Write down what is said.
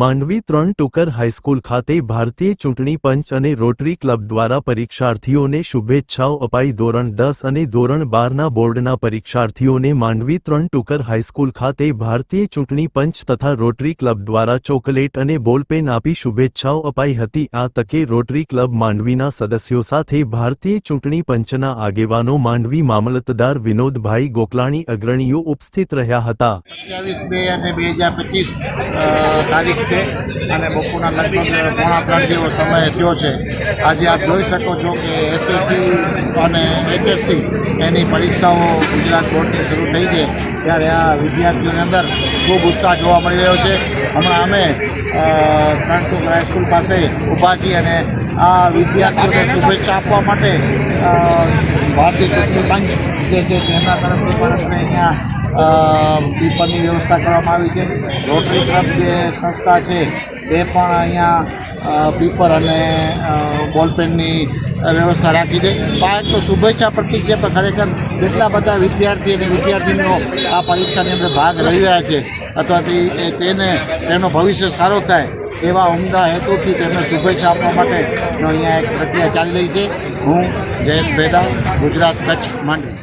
માંડવી ત્રણ ટુકર હાઈસ્કૂલ ખાતે ભારતીય ચૂંટણી પંચ અને રોટરી ક્લબ દ્વારા પરીક્ષાર્થીઓને શુભેચ્છાઓ અપાઈ ધોરણ દસ અને ધોરણ બારના બોર્ડના પરીક્ષાર્થીઓને માંડવી ત્રણ ટુકર હાઈસ્કૂલ ખાતે ભારતીય ચૂંટણી પંચ તથા રોટરી ક્લબ દ્વારા ચોકલેટ અને બોલપેન આપી શુભેચ્છાઓ અપાઈ હતી. આ તકે રોટરી ક્લબ માંડવીના સદસ્યો સાથે ભારતીય ચૂંટણી પંચના આગેવાનો માંડવી મામલતદાર વિનોદભાઈ ગોકલાણી અગ્રણીઓ ઉપસ્થિત રહ્યા હતા. છે અને બપોરના લગભગ પોણા ત્રણ જેવો સમય થયો છે. આજે આપ જોઈ શકો છો કે એસએસસી અને એચએસસી એની પરીક્ષાઓ ગુજરાત બોર્ડની શરૂ થઈ છે. ત્યારે આ વિદ્યાર્થીઓની અંદર ખૂબ ઉત્સાહ જોવા મળી રહ્યો છે. હમણાં અમે અ, હાઈસ્કૂલ પાસે ઊભા છીએ અને આ વિદ્યાર્થીઓને શુભેચ્છા આપવા માટે ભારતીય ચૂંટણી પંચ જે છે તેમના તરફથી પણ અહીંયા પીપરની વ્યવસ્થા કરવામાં આવી છે. રોટરી ક્લબ જે સંસ્થા છે તે પણ અહીંયા પીપર અને બોલપેનની વ્યવસ્થા રાખી છે. પાંચ તો શુભેચ્છા પ્રતિક છે, પણ ખરેખર જેટલા બધા વિદ્યાર્થી અને વિદ્યાર્થીનીઓ આ પરીક્ષાની અંદર ભાગ લઈ રહ્યા છે, અથવા તેને, તેનું ભવિષ્ય સારો થાય, એવા ઉમદા હેતુથી તેમને શુભેચ્છા આપવા માટે અહીંયા એક પ્રક્રિયા ચાલી રહી છે. હું જયેશ ભેદા ગુજરાત કચ્છ માંડવી.